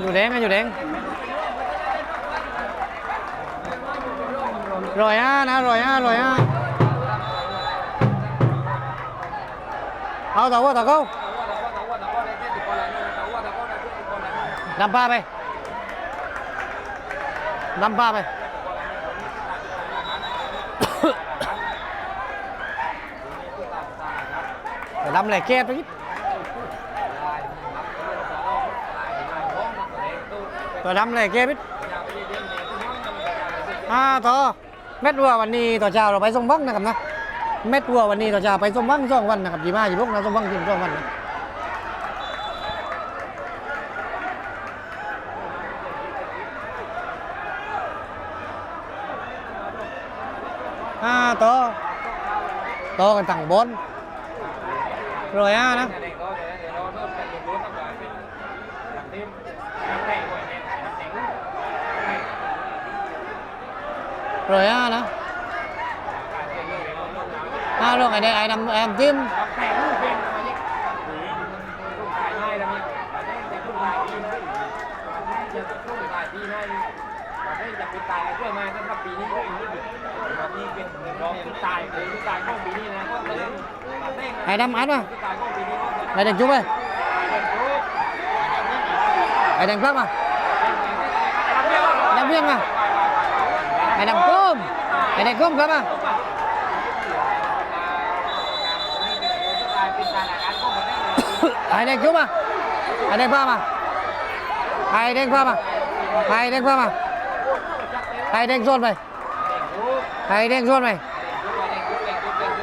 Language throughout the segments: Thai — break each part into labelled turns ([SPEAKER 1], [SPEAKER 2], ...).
[SPEAKER 1] อยู่แดงกันอยู่แดงรอยห้านะรอยห้ารอยห้าเอาตะวัดตะก้าดำปลาไปดำปลาไปดำอะไรแก้ไปยิ่ ตัวดำเลยเก็บอ่าต่อเม็ดวัววันนี้ต่อเจ้าเราไปส่งบ้างนะครับนะเม็ดวัววันนี้ต่อเจ้าไปส่งบ้างสองวันนะครับดีมากดีพวกนะส่งบ้างกินสองวันนะอ่าต่อต่อกันต่างบนรวยอะนะ rồi á đó à, rồi ายช่วยมอ้งแต่ปีอีดียเนรองที่ยเป็นที่องปีนี้มไอ้ดำอัดมไอ้ดำจุ๊บไปไอ้ดำคพับมาดำเพียงมา ไปนำกุ้มไปนำกุ้มครับมาไปนำกุ้มมาไอ้นำผ้ามาไอ้นำผ้ามาไอ้นำผ้ามาไปแดงโซนไปไปแดงโซนไป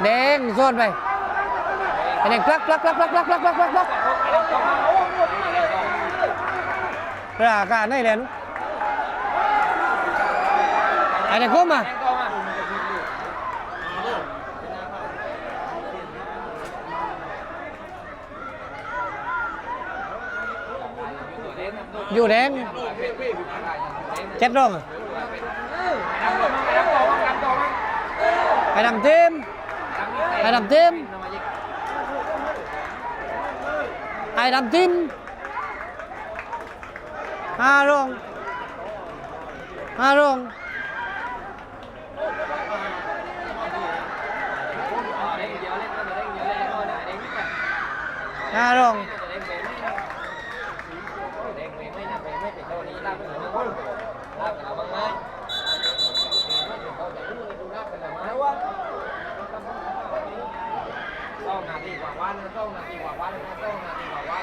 [SPEAKER 1] เด้งโซนไปไป
[SPEAKER 2] แดงปลักปลักปลักพลักพลักพลักพลักพลักปลักปลักปลักปลักปลันปลักป À đẹp không mà Dù đen. Chết rồi. Mà Phải làm thêm. Phải làm thêm. Ai làm thêm? À rồi À rồi
[SPEAKER 1] น่าลง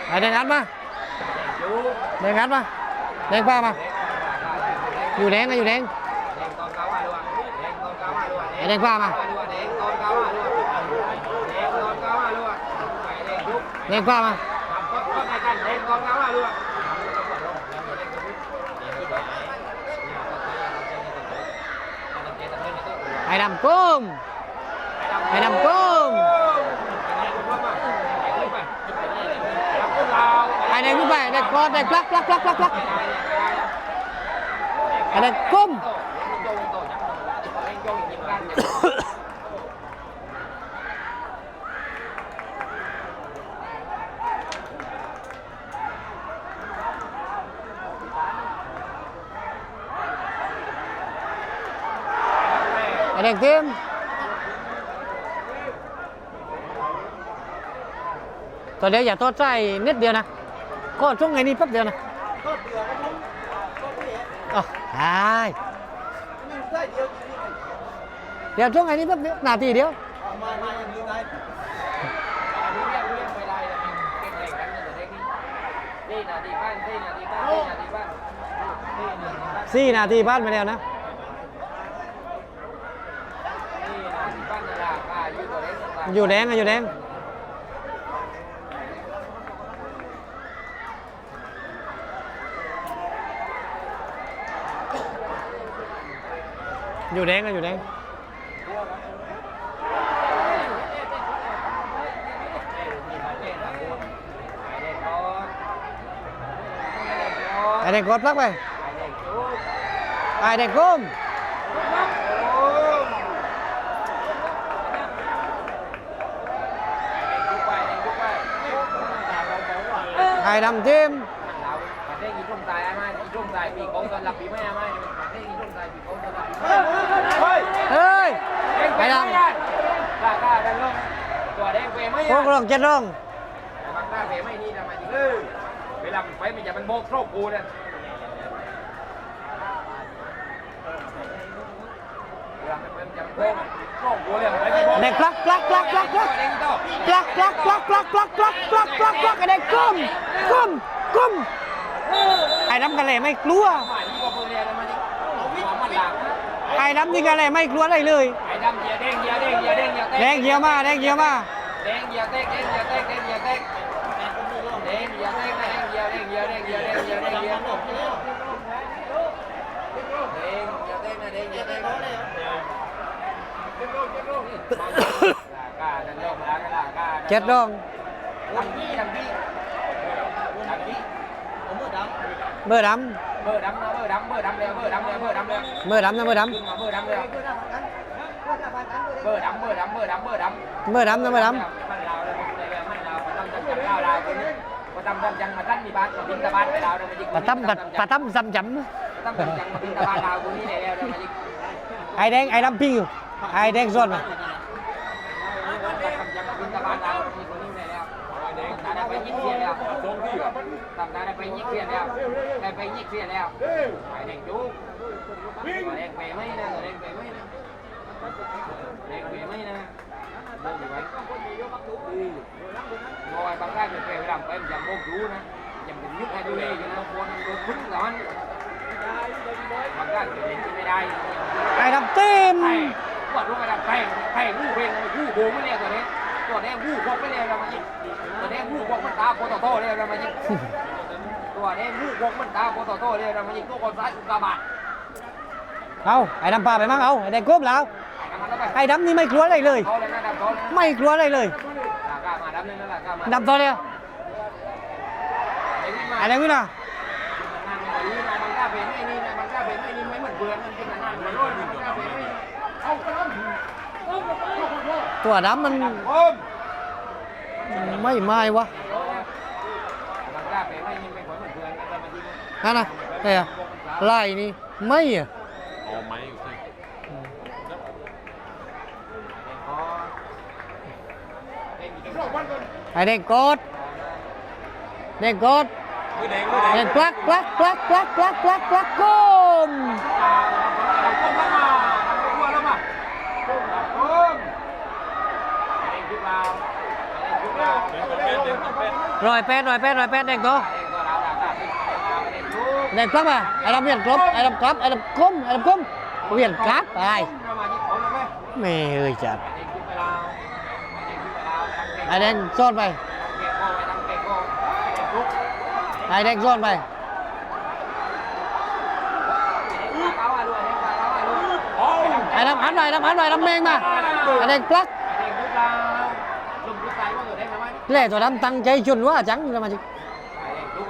[SPEAKER 1] เอาแดงงัดมาแดง
[SPEAKER 2] งัดมาแดงป้ามา อยู่
[SPEAKER 1] แดงอะอยู่แดง
[SPEAKER 2] แดงป้ามา เล่นกว้า
[SPEAKER 1] งมาไอ้ดำกุ้งไอ้ดำกุ้งไอ้แดงขึ้นไปแดงกอดแดงปลักปลักปลักปลักปลักไอ้แดงกุ้ง Gerektim. Tụi đeo giả tốt trai nít điều nè. Có chút ngày đi bắp điều nè. Ờ, hai. Điều chút ngày đi bắp điều, nào thì điều. สี่นาทีพลาดไปแล้วนะ อยู่แดงอะอยู่แดงอยู่แดงอะอยู่แดงไอเด็กดพักไปไอเดงกุ้ม ไอดำจิ้มประเทศอีกร่มตายอามาอีกร่มตายปีกองตอนหลับปีไม่อาประเทศอีกร่มปีกองตอนหลับปีเฮ้ยไปดำกล้ดันลดงเปพวกลงเจ็ดลงงกปไม่ำไมเอไปมันจะมันโบกโคกูเนี่ย เด็กปลักปลักปลักปลักปลักปลักปลักปลักปลักปลักปลักปลักปลักปลักไเด็กก้มก้มก้มไอ้น้ำกันเลยไม่กลัวไอ้น้ำนี่กันเลยไม่กลัวอะไรเลยไอ้น้ำเดียเดงเดียเด้งเดียเดงเดียเดงเดียมาเดงเดียมาเดงเดียเดงเด้งเดียด้ดงเดียเดง กาดันโยกมาแล้วกากา
[SPEAKER 2] เจ็ดดอง
[SPEAKER 1] ดังพี่ดังพี่ดังพี่ผมมือดำ
[SPEAKER 2] เบอร์ด
[SPEAKER 1] เบ อร์ดำนะเบอร์ดำเบอร์ดำเลยเบอร์ดำเลยเบอร์ดำเลยำ
[SPEAKER 2] เบอร์ดำนะเบอร์ด
[SPEAKER 1] ขึ้นมาเบอร์ดำเลยเบอร์ดำเบอร์ดำเบอร์ดำเบอร์ดำำ
[SPEAKER 2] เบอร์ดำนะเบอร์ด
[SPEAKER 1] มันเราเลยมันเรามันต้องจังจังเราเราคนนี้มาทำจังจังมาตั้งมีบ้านมาบินตะบ้านไปเราเนี่ยมาจิกำ
[SPEAKER 2] ปลาตั้มปลาปลาตั้มซ้ำจ
[SPEAKER 1] ตั้งจังจังมาบินตะบ้านเราคนนี้เนี่ยแล้วมาจิกำ
[SPEAKER 2] ไอ้แดงไอ้ดำพิงอยู่ไอ้แดงส่วนมา
[SPEAKER 1] ตั้งจังมาบินตะบ้านเราคนนี้เนี่ยแล้วตาได้ไปยิงเสียแล้วตาได้ไปยิงเสียแล้วได้ไปยิงเสียแล้วไปแดงจุ๊บแดงไปไม่นะแดงไปไม่นะแดงไปไม่นะเดินไปไว้งอยบางได้เป็นไปรำไปมันจะโมกรู้นะยังเป็นยุคไอ้ดูเลยอยู่นะคนโดนพึ่งแต่มันบางได้เป็นเล่นไม่ได้
[SPEAKER 2] ไอ้ดำเต็ม
[SPEAKER 1] ไผ่ก วดลงไปดับไผ่ไผ่ผู้เพลงผู้โบไม่เรียกตัวนี้ตัวนี้ผู้พกไม่เรียกเรามาจิตัวนี้ผู้พกมันตาโคตโต้เรียกเรามาจิตัวนี้ผู้พกมันตาโคตโต้เรียกเรามาจิตัวคนซ้ายอุกาบาต
[SPEAKER 2] เอาไอ้ดำปลาไปมั้งเอาไอ้แดงก้มแล้วไอ้ดำนี่ไม่กลัวอะไรเลย ไม่กลัวอะไรเลย
[SPEAKER 1] กล้ามาดับเลยนั่นแหละกล้ามา
[SPEAKER 2] ดำตัวเดียว
[SPEAKER 1] ไอ้นี่มา
[SPEAKER 2] ไอ้แดงวิ่งนะ ตัวดำมันไม่ไม่วะ
[SPEAKER 1] บางกล้าเป็นไม่นี่ไม่เหมือนเบื่อกันแต่มาจริง
[SPEAKER 2] นั่นะเฮ้ยไล่นี่ไม่อะ
[SPEAKER 3] เอาไม้อยู่ที่
[SPEAKER 2] ไอ้แดงกกด
[SPEAKER 3] มือแดงมือแด
[SPEAKER 2] แด
[SPEAKER 3] ง
[SPEAKER 2] งปลักปลักปลักปลักปลักปลักปลักก้ม
[SPEAKER 3] เป็นเป็นเป็นเป็น
[SPEAKER 2] รอยแปดรอยแปดรอยแปดแดงตัวแดงกลับมาไอ้ดำเวียนกลบไอ้ดำกลับไอ้ดำก้มไอ้ดำก้มเวียนกลับไปแม่เอ้ยจัดไอ้แดงซ่อนไปไอ้แดงซ่อนไปไอ้ดำหันหน่อยดำหันหน่อยดำแมงมาไอ้แดงปลัก แล่ตัวดำตั้งใจชนว่าจังเลยมาจิ
[SPEAKER 1] ตั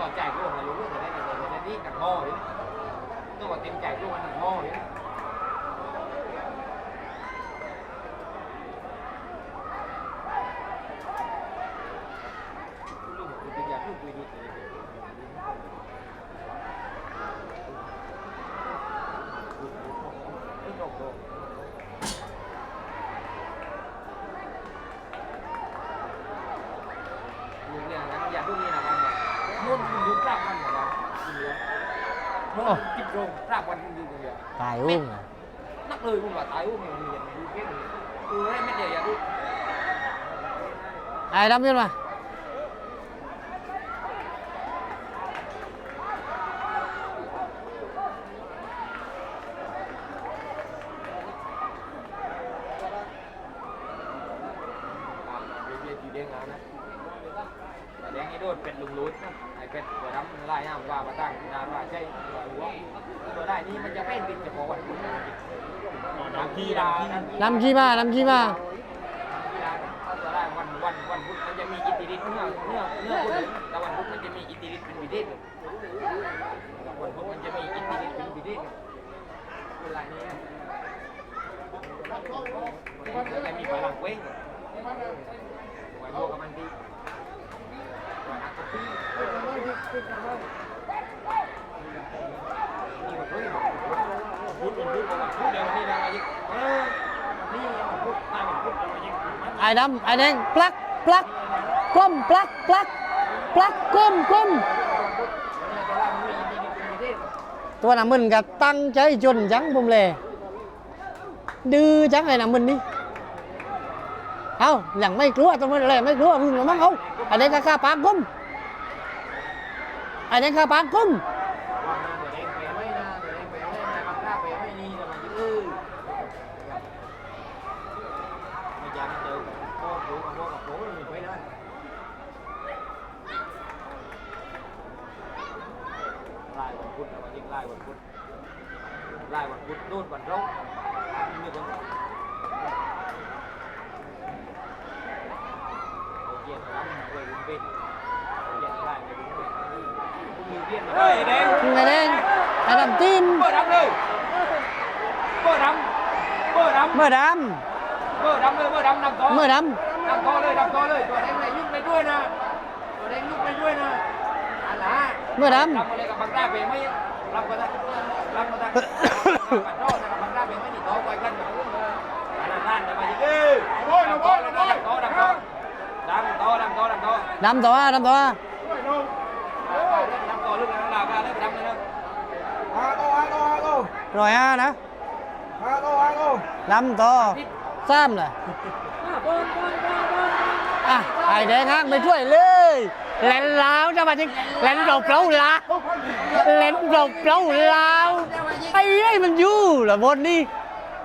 [SPEAKER 1] วใจกูมารู้แต่ได้แต่ได้นี่กับพ่อเลยตัวเต็มใจกูมันโง่เลย อย่าดูนี่นะมันมุ่นยุบรับมันหมดแล้วมุ่นจิบโรงรับวันมึงอยู่คนเดียว
[SPEAKER 2] ตายอุ้งอะ
[SPEAKER 1] นักเลยมึงว่าตายอุ้มมึงอยู่อย่างนี้เพี้ยนกูให้ไม่เดียวอย่าดู
[SPEAKER 2] ไอ้ดำยืนมา
[SPEAKER 1] เรียนจีเด้งแล้วนะเด้งนี่โดนเป็นลุงรุดนะไอ้เป็ดตัวน้ำลายน้ำว่ามาตั้งนาว่าใช่ตัวหัวตัวได้นี่มันจะเป็นติดเฉพาะวัน
[SPEAKER 3] น้ำพี่น้ำพี่
[SPEAKER 2] นำขี้มานำขี้มา
[SPEAKER 1] ดิ้นคนไรนี้แต่มีพลังเว้งวันโลกับมันดีวันอักกี้พูดพูดพูดพูดเดี๋ยวนี้นะยิ่งเออนี่พูดตายพูดยิ่ง
[SPEAKER 2] ไอ้ดำไอ้แดงปลักปลักก้มปลักปลักปลักก้มก้ม ตัวน้ำมันก็ตั้งใจจนจังผมเลยดื้อจังไอ้น้ำมันนี่เอาอย่างไม่กลัวตัวมันเลยไม่กลัวมึงมั้งเอาอันนี้ก็ข้าปากกุ้มอันนี้ข้าปากกุ้ม
[SPEAKER 1] ลายวันพุธวันยิงลายวันพุธลายวั นพุธนู่นวันร้องนี่คนเย็นน้ำเว้ยบุญเป็นเย็นลายเว้ยบุญเป็นมีเย็นเฮ้ยแดง
[SPEAKER 2] ไอ้แดงไอ้ดำตีน
[SPEAKER 1] เบอร์ดำเลยเบอร์ดำเบอร์ดำ
[SPEAKER 2] เมื่อด
[SPEAKER 1] เบอร์ดำเลยเบอร์ดำนำต่อำ
[SPEAKER 2] เมื่อด
[SPEAKER 1] ดำต่อเลยดำต่อเลยตัวแดงเลยยุ่งไปด้วยนะตัวแดงยุ่งไปด้วยนะอะไรำ
[SPEAKER 2] เมื่อด
[SPEAKER 1] รำมาเลยกับบางตาเปไม่รำก็ได้รำก็ได้ ดำต่อดำต่อดำต่อดำต่อำ
[SPEAKER 2] ดำต่อดำต่อ
[SPEAKER 1] ดำต่อลึกนะลาวกันลึกดำเลยนะ
[SPEAKER 2] ร้อยห้านะดำต่อซ้ำเลยอะไอ้แดงห้างไปช่วยเลยแหลนลาวจะมาจริงแหลนดอกเปล่าลาวแหลนดอกเปล่าลาวไอ้ไอ้มันอยู่เหรอบนนี่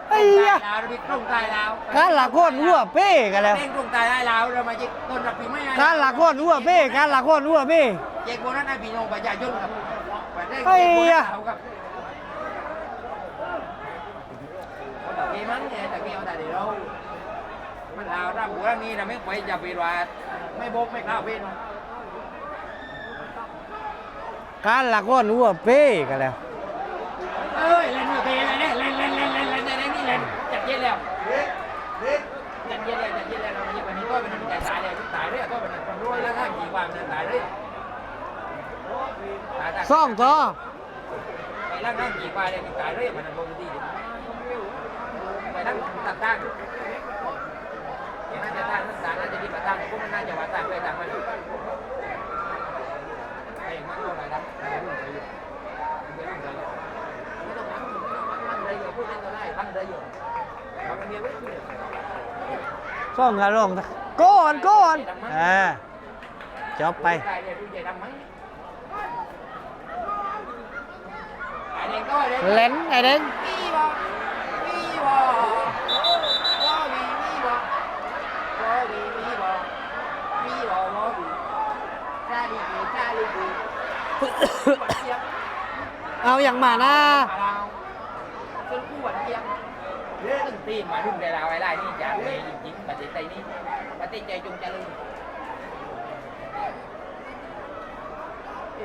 [SPEAKER 2] ไอ้ยะ
[SPEAKER 1] ลาวบิ๊กตรงใต้ลาว
[SPEAKER 2] การหลักโคตรหัวเป้กันแล้ว
[SPEAKER 1] เต้นตรงใต้ได้ลาวเรามาจิกต้นรับปีไม่ได้
[SPEAKER 2] การหลักโคตรหัวเป้การหลักโคตรหัวเป้
[SPEAKER 1] เจ๊กโบนัสให้พี่น้องประชาชนครับประเทศ
[SPEAKER 2] ไอ้
[SPEAKER 1] เจ๊กโบนั
[SPEAKER 2] ยะ
[SPEAKER 1] สเอาครับคนตะกี้มั้งเนี่ยตะกี้เอาแต่เดี๋ยวเรามันลาวถ้าบุรังนี้เราไม่ไปจะไปว่าไม่โบกไม่กล้าเป็น
[SPEAKER 2] การหลักโคตรหัวเป้กันแล้ว
[SPEAKER 1] เอ้ยเล่นมือเตะเลย
[SPEAKER 2] ซ่องต่อ
[SPEAKER 1] ไปนั่งนั่งกี่ควายเลยตายเรื่อยมันลงดีไปนั่งตัดตั้งน่าจะตั้งสารน่าจะดีประตั้งพวกมันน่าจะว่าตั้งเลยตั้งมันไอ้มันก็อะไรนะไม่ต้องนั่งนั่งเลยอยู่พูดเล่นก็ได้ตั้งเลยอยู่ทำเมีไว้ที่
[SPEAKER 2] ซ่องกันลงก้อนก้อนอ่าจบไป
[SPEAKER 1] ตาย เล่
[SPEAKER 2] นไอเด้ง
[SPEAKER 1] เอา
[SPEAKER 2] อย่างมานะ
[SPEAKER 1] มาเราจนคู่หวานเจี๊ยบตึ้งตีนมาดุ่มได้เราไอ้ไรนี่จานเมย์จริงๆปฏิใจนี่ปฏิใจจงเจริญ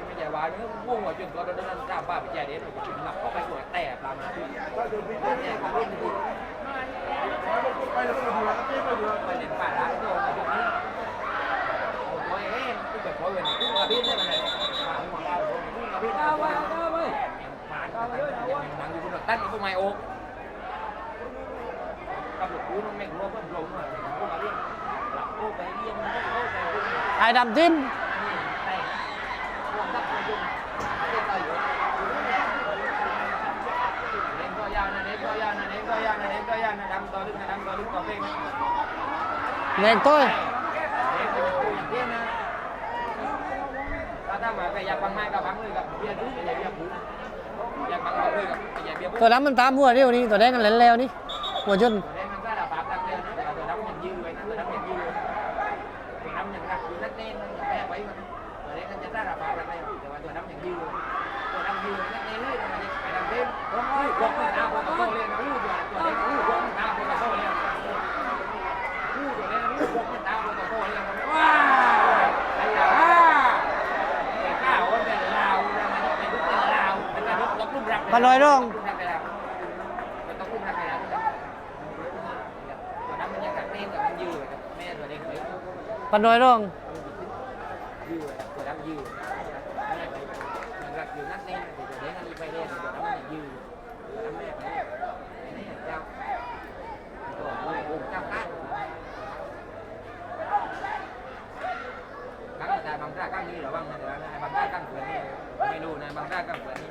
[SPEAKER 1] ไม่ใช่ว่าเนื้อว่งหัวจนก็โดนนั่นกล้าบ้าไปแย่เด็ดหลับเข้าไปหัวแตกตามมาเนี่ยเขาเล่นดีไปเล่นป่าร้านตัวมาดูนี่โอ้ยเอ้ยกูแบบโอ้ยวันนี้กูมาบินได้มันเลยมาหัวเรากูมาบินเอาไว้เอาไว้มาเอาไว้ยังนั่งอยู่บนตั้งกูไมโอ๊กกับลูกกูมันไม่กลัวเพิ่มลงเลยกูมาบินหลับกูไปเรียนกูไป
[SPEAKER 2] ไอ้ดำจิ้ม
[SPEAKER 1] กเบียร์บู
[SPEAKER 2] ตัวนั้นมันตามหัวเดียวนี่ตัวแดงกันเล่นแล้วนี่หัวจน
[SPEAKER 1] ตัวนี้มันก็ระบาดตักเดียวนะแต่ตัวน้ำยังยืดไว้นะตัวน้ำยังยืดตัวน้ำยังรักอยู่นั่นเองมันแม่ไว้มันตัวนี้มันจะได้ระบาดตักเดียวแต่ว่าตัวน้ำยังยืดตัวน้ำยืดนั่นเองเลยมันจะไปทำเต็มอู้วกมันน้ำพอตะโกนเลยนะอู้ตัวตัวนี้อู้วกมันน้ำพอตะโกน ตัวเด็กเลย
[SPEAKER 2] ปันน้อยร่อง
[SPEAKER 1] ยืดตัวนั้นยืดอยู่นัดเล่นเดี๋ยวเด็กอันนี้ไปเล่นเดี๋ยวน้ำมันยืนน้ำแม่ไปนี่เจ้าตัวกูเจ้ากัดกังแต่บางท่ากังนี้หรอบ้างนะแต่ว่าบางท่ากังเผื่อนี่ไม่รู้นะบางท่ากังเผื่อนี่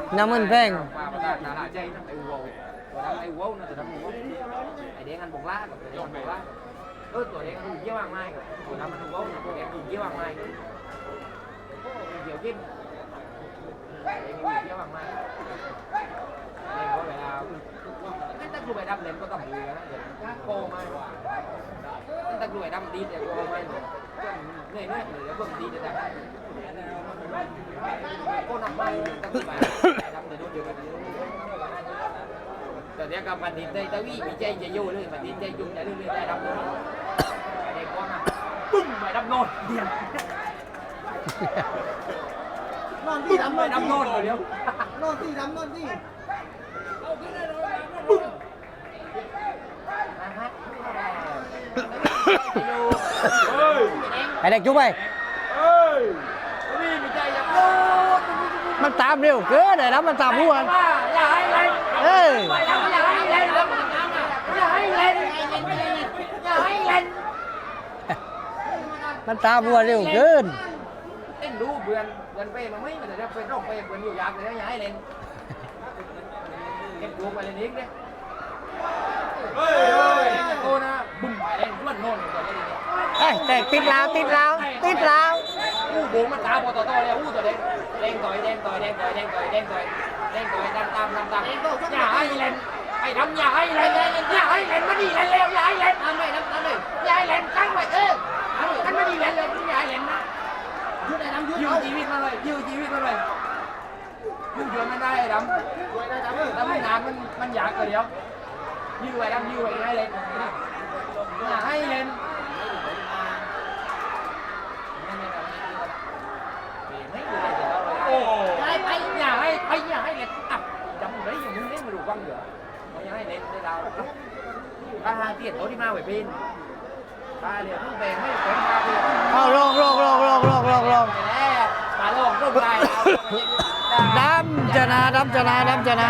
[SPEAKER 1] เพิ่งนับจบทหารอย่าเพิ่งนับจบบัวน้ำแป้งน้ำแป้ง
[SPEAKER 2] น้ำมันแป้ง
[SPEAKER 1] ปลาปลาดำไอ้วัวน้อ้วัวน่ะต่น้ำวัวไอ้เด็กอันบกล้ากับไอ้เด็กอั นบกล้าเออตัวเด็กอันเยี่ยวมากไม่กับตัวน้ำมันวัวตัวเด็กอันเยี่ยวมากไม่เดี๋ยวกินเด็กอันเยี่ยวมากไม่เด็กเขาเวลาไม่ต้องดูไปดำเล่นก็ต้องดูนะเดี๋ยวโกงไม่ว่า ta đuổi đâm đi để cô mày này này để bơm đi để đặt cô nằm bay ta đuổi đâm để đuổi được rồi để gặp bạn đi đây ta bị bị chơi chơi vô luôn mà đi chơi chung để đưa lên đâm luôn để con à bùm mày đâm nôn
[SPEAKER 4] นอนที่ดำนอ
[SPEAKER 1] mày
[SPEAKER 4] น
[SPEAKER 1] đâm
[SPEAKER 4] ที่
[SPEAKER 1] nôn rồi điếu
[SPEAKER 4] นอนที่ดำนอนที่
[SPEAKER 2] ไอ้เด็กจุ๊ บไป
[SPEAKER 1] đi mày chơi dập nôn
[SPEAKER 2] มันตามเร็วเกินไอ้แล้วมันตามหัว
[SPEAKER 1] อย่าให้เล่น
[SPEAKER 2] เอ้ย
[SPEAKER 1] อย่าให้เล่นอย่าให้เล่นอย่าให้เล่น
[SPEAKER 2] มันตามหัวเร็วเกิน
[SPEAKER 1] เล่นดูเบือนเบือนไปมันไม่มันจะเป็นร่องไปเบือนอยู่ยากเลยอย่าให้เล่นเก็บดวงไปเล่นอีกเนี่ย
[SPEAKER 3] เฮ้ย
[SPEAKER 1] เฮ้ยโตนะบุ้มไปเล่นล้วนโน่นก่อน เลย
[SPEAKER 2] เอ้ยแต่ติดลาวติดลาวติดลาว
[SPEAKER 1] อู้โบมันตาพอต่อต่อเลยอู้ตัวเด้งเด้งต่อยเด้งต่อยเด้งต่อยเด้งต่อยเด้งต่อยเด้งต่อยตามตามตามตามอย่าให้เล่นไอ้ดำอย่าให้เล่นอย่าให้เล่นมาดีเล่นเร็วอย่าให้เล่นทำเลยทำเลยอย่าให้เล่นตั้งไว้เออกันมาดีเล่นเลยอย่าให้เล่นนะ
[SPEAKER 4] ยืดไหนดำยืด
[SPEAKER 1] ยื
[SPEAKER 4] เอา
[SPEAKER 1] ชีวิตมาเลยยืชีวิตมาเลยยืชวนมันได้ไอ้ดำ
[SPEAKER 4] ช่วยได้ดำเออ
[SPEAKER 1] แล้วงานมันมันอยากเดียวยืไว้ดำยืไว้ให้เล่นอย่าให้เล่นโอ้อย่าให้ไปอย่าให้ไปอย่าให้เล่นอะจำ đấy อย่างนี้เล่นมาดู quăng nữa อย่าให้เล่นได้ดาว ba hai tiền tối đi mau phải pin ba liền không về mấy cái ba tiền
[SPEAKER 2] เอาลงลงลงลงลงลงลง
[SPEAKER 1] มาลงลงไป
[SPEAKER 2] ดำชนะดำชนะดำชนะ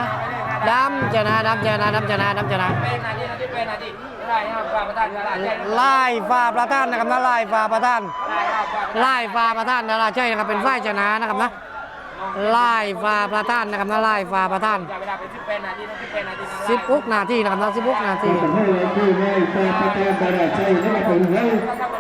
[SPEAKER 2] ดำชนะดำชนะดำชนะดำชนะ
[SPEAKER 1] เป็นนาทีนาทีเป็นนาทีได้ครับฟ้าประธานตลาดใช่
[SPEAKER 2] ไล่ฟ้าประธานนะครับนะไล่ฟ้าประธาน
[SPEAKER 1] ได้ครับฟ้า
[SPEAKER 2] ไล่ฟ้าประธานนะล่ะใช่นะครับเป็นฝ่ายชนะนะครับนะไล่ฟ้าประธานนะครับนะไล่ฟ้าประธาน
[SPEAKER 1] เวลา เป็นสิบเป็นนาทีนาทีเป็นนาที
[SPEAKER 2] สิบหกนาทีนะครับนะสิบหกนาที
[SPEAKER 5] ให้ที่ไม่ตาประการบาราชัยนะครับผมให้
[SPEAKER 1] ถ้า